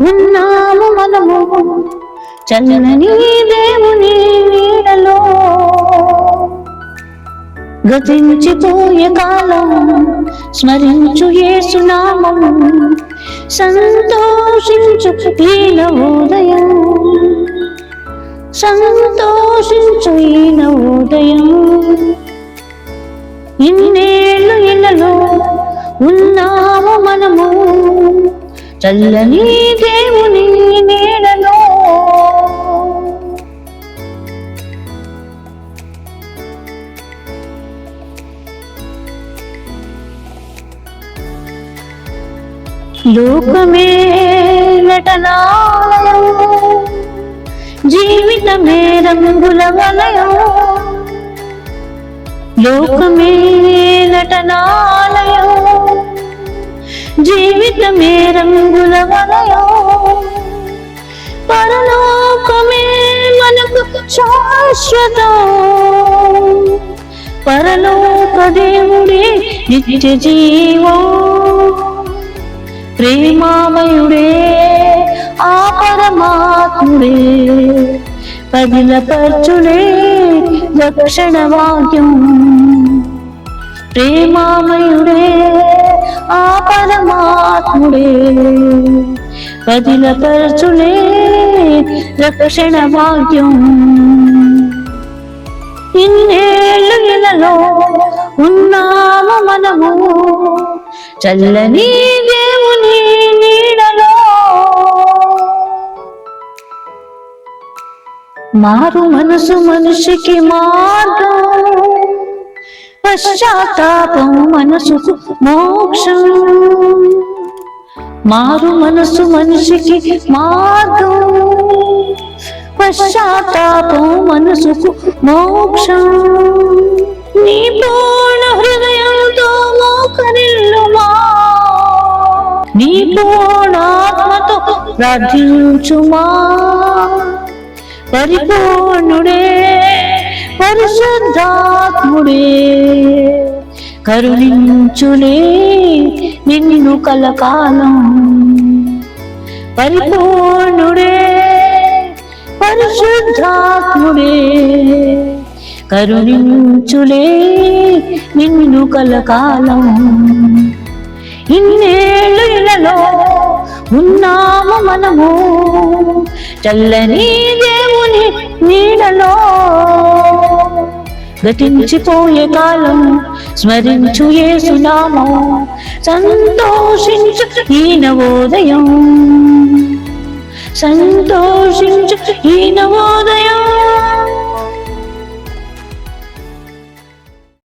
ఉన్నాము మనము. చల్లని దేవుని నీడలో గతించిపోయే కాలం స్మరించు యేసునామం సంతోషించు ఈ ఉదయం. సంతోషించు ఈ ఉదయం. ఇన్నేళ్ళు ఇళ్ళలో ఉన్నాము మనము. చల్లని దేవుని నీడలో. లోకమే నటనాలయం జీవితమే రంగుల వలయం. లోకమే నటనాల జీవితమే రంగుల వలయం. పరలోకమే మనకు శాశ్వతం. పరలోక దేవుడే నిత్య జీవం. ప్రేమామయుడే ఆ పరమాత్ముడే. పదిలపరచుడే దక్షిణ వాక్యం. ప్రేమామయుడే పరమాత్ముడే పదిలపరచులే రక్షణ భాగ్యం ఇన్నేళ్ళు నెలలో ఉన్నాము మనము చల్లని దేవుని నీడలో మారు మనసు మనిషికి మార్గం పశ్చాత్తాపం మనసుకు మోక్షం మారు మనసు మనిషికి మార్గం పశ్చాత్తాపం మనసుకు మోక్షం. నీ పూర్ణ హృదయంతో మోకరిల్లుమా నీ పూర్ణాత్మతో ప్రార్థించుమా పరిపూర్ణుడే పరిశుద్ధాత్ముడే. కరుణించులే నిన్ను కలకాలం. పరిపూర్ణుడే పరిశుద్ధాత్ముడే కరుణించులే నిన్ను కలకాలం. ఇన్నేళ్ళు ఇళ్ళలో ఉన్నాము మనము చల్లని దేవుని గతించిపోయే కాలం స్మరించు ఏ సునామం సంతోషించు ఈ నవోదయం సంతోషించు ఈ నవోదయం